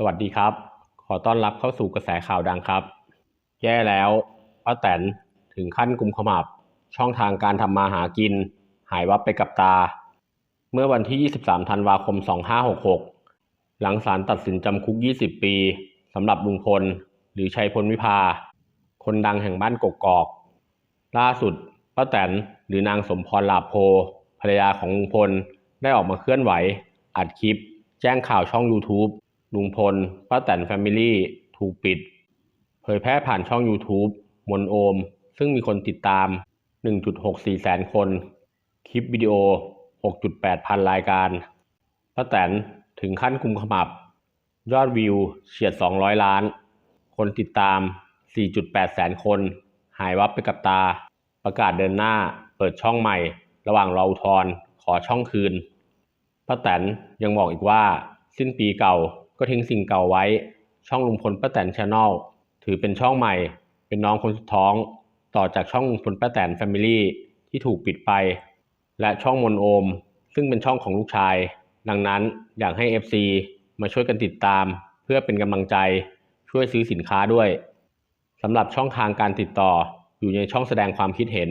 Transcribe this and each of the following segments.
สวัสดีครับ ขอต้อนรับเข้าสู่กระแสข่าวดังครับ แย่แล้วป้าแตนถึงขั้นกุมขมับ ช่องทางการทำมาหากิน หายวับไปกับตา เมื่อวันที่ 23 ธันวาคม 2566 หลังศาลตัดสินจำคุก 20 ปีสำหรับลุงพล หรือชัยพลวิภา คนดังแห่งบ้านกกอก ล่าสุดป้าแตนหรือนางสมพรลาภโพภรรยาของลุงพลได้ออกมาเคลื่อนไหว อัดคลิป แจ้งข่าวช่อง YouTube ลุงพลป้าแตนแฟมิลี่ ถูกปิด เผยแพร่ผ่านช่อง YouTube มนโอม ซึ่งมีคนติดตาม 1.64 แสนคน คลิปวิดีโอ 6.8 พันรายการป้าแตนถึงขั้นกุมขมับ ยอดวิวเฉียด 200 ล้าน คนติดตาม 4.8 แสนคน หายวับไปกับตา ประกาศเดินหน้าเปิดช่องใหม่ ระหว่างรออุทธรขอช่องคืนป้าแตนยังบอกอีกว่า สิ้นปีเก่า ก็ทิ้งสิ่งเก่าไว้ ช่องลุงพลป้าแตนชาแนลถือเป็นช่องใหม่ เป็นน้องคนสุดท้อง ต่อจากช่องลุงพลป้าแตนแฟมิลี่ที่ถูกปิดไป และช่องมนโอม ซึ่งเป็นช่องของลูกชาย ดังนั้นอยากให้ FC มาช่วยกันติดตาม เพื่อเป็นกำลังใจช่วยซื้อสินค้าด้วยสำหรับช่องทางการติดต่ออยู่ในช่องแสดงความคิดเห็น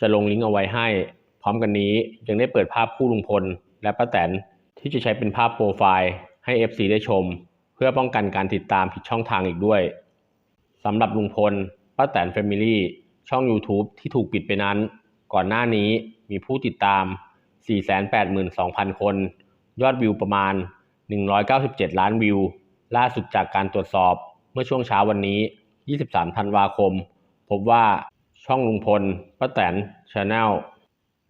จะลงลิงก์เอาไว้ให้ พร้อมกันนี้ยังได้เปิดภาพคู่ลุงพล และป้าแตนที่จะใช้เป็นภาพโปรไฟล์ ให้ FC ได้ชม เพื่อป้องกันการติดตามผิดช่องทางอีกด้วยสำหรับลุงพลป้าแตนแฟมิลี่ช่อง YouTube ที่ถูกปิดไปนั้น ก่อนหน้านี้มีผู้ติดตาม 482,000 คน ยอดวิวประมาณ 197 ล้านวิว ล่าสุดจากการตรวจสอบเมื่อช่วงเช้าวันนี้ 23 ธันวาคม พบว่าช่องลุงพลป้าแตนชาแนล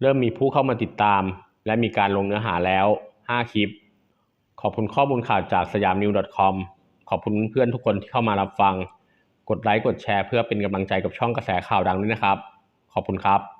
เริ่มมีผู้เข้ามาติดตาม และมีการลงเนื้อหาแล้ว 5 คลิป ขอบคุณข้อมูลข่าวจากสยามนิว .com ขอบคุณเพื่อนทุกคนที่เข้ามารับฟัง กดไลค์กดแชร์เพื่อเป็นกำลังใจกับช่องกระแสข่าวดังด้วยนะครับ ขอบคุณครับ